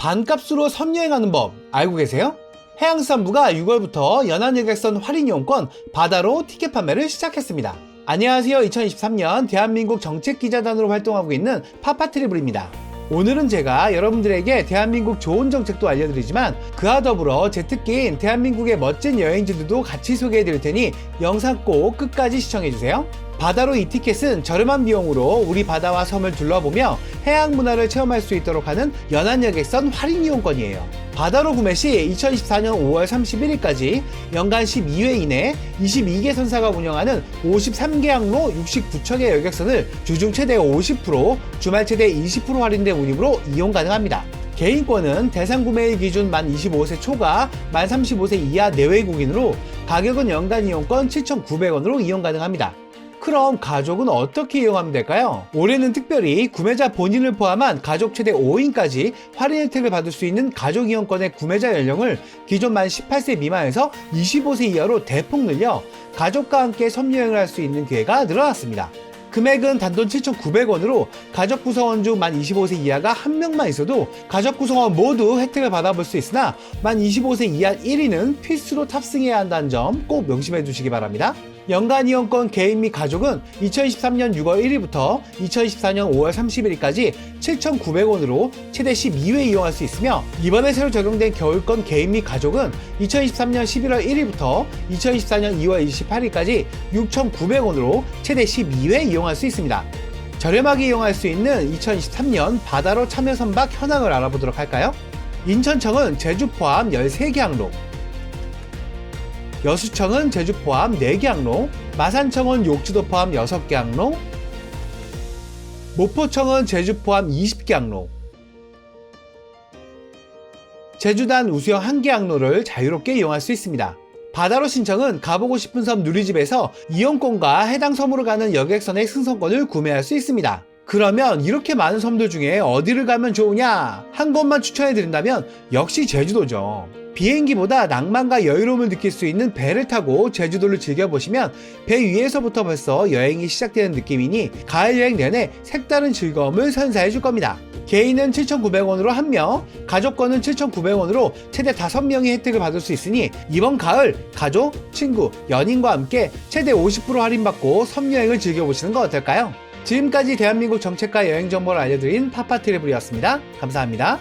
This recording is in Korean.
반값으로 섬여행하는 법 알고 계세요? 해양수산부가 6월부터 연안여객선 할인 이용권 바다로 티켓 판매를 시작했습니다. 안녕하세요. 2023년 대한민국 정책기자단으로 활동하고 있는 파파트리블입니다. 오늘은 제가 여러분들에게 대한민국 좋은 정책도 알려드리지만 그와 더불어 제 특기인 대한민국의 멋진 여행지들도 같이 소개해 드릴 테니 영상 꼭 끝까지 시청해 주세요. 바다로 이 티켓은 저렴한 비용으로 우리 바다와 섬을 둘러보며 해양 문화를 체험할 수 있도록 하는 연안여객선 할인 이용권이에요. 바다로 구매 시 2024년 5월 31일까지 연간 12회 이내 22개 선사가 운영하는 53개 항로 69척의 여객선을 주중 최대 50%, 주말 최대 20% 할인된 운임으로 이용 가능합니다. 개인권은 대상 구매일 기준 만 25세 초과 만 35세 이하 내외국인으로 가격은 연간 이용권 7,900원으로 이용 가능합니다. 그럼 가족은 어떻게 이용하면 될까요? 올해는 특별히 구매자 본인을 포함한 가족 최대 5인까지 할인 혜택을 받을 수 있는 가족 이용권의 구매자 연령을 기존 만 18세 미만에서 25세 이하로 대폭 늘려 가족과 함께 섬여행을 할 수 있는 기회가 늘어났습니다. 금액은 단돈 7,900원으로 가족 구성원 중 만 25세 이하가 한 명만 있어도 가족 구성원 모두 혜택을 받아볼 수 있으나 만 25세 이하 1위는 필수로 탑승해야 한다는 점 꼭 명심해 두시기 바랍니다. 연간 이용권 개인 및 가족은 2023년 6월 1일부터 2024년 5월 31일까지 7,900원으로 최대 12회 이용할 수 있으며 이번에 새로 적용된 겨울권 개인 및 가족은 2023년 11월 1일부터 2024년 2월 28일까지 6,900원으로 최대 12회 이용 할 수 있습니다. 저렴하게 이용할 수 있는 2023년 바다로 참여 선박 현황을 알아보도록 할까요? 인천청은 제주 포함 13개 항로, 여수청은 제주 포함 4개 항로, 마산청은 욕지도 포함 6개 항로, 모포청은 제주 포함 20개 항로, 제주단 우수형 1개 항로를 자유롭게 이용할 수 있습니다. 바다로 신청은 가보고 싶은 섬 누리집에서 이용권과 해당 섬으로 가는 여객선의 승선권을 구매할 수 있습니다. 그러면 이렇게 많은 섬들 중에 어디를 가면 좋으냐? 한 곳만 추천해 드린다면 역시 제주도죠. 비행기보다 낭만과 여유로움을 느낄 수 있는 배를 타고 제주도를 즐겨보시면 배 위에서부터 벌써 여행이 시작되는 느낌이니 가을 여행 내내 색다른 즐거움을 선사해 줄 겁니다. 개인은 7,900원으로 한 명, 가족권은 7,900원으로 최대 5명이 혜택을 받을 수 있으니 이번 가을 가족, 친구, 연인과 함께 최대 50% 할인받고 섬여행을 즐겨보시는 거 어떨까요? 지금까지 대한민국 정책과 여행 정보를 알려드린 파파트래블이었습니다. 감사합니다.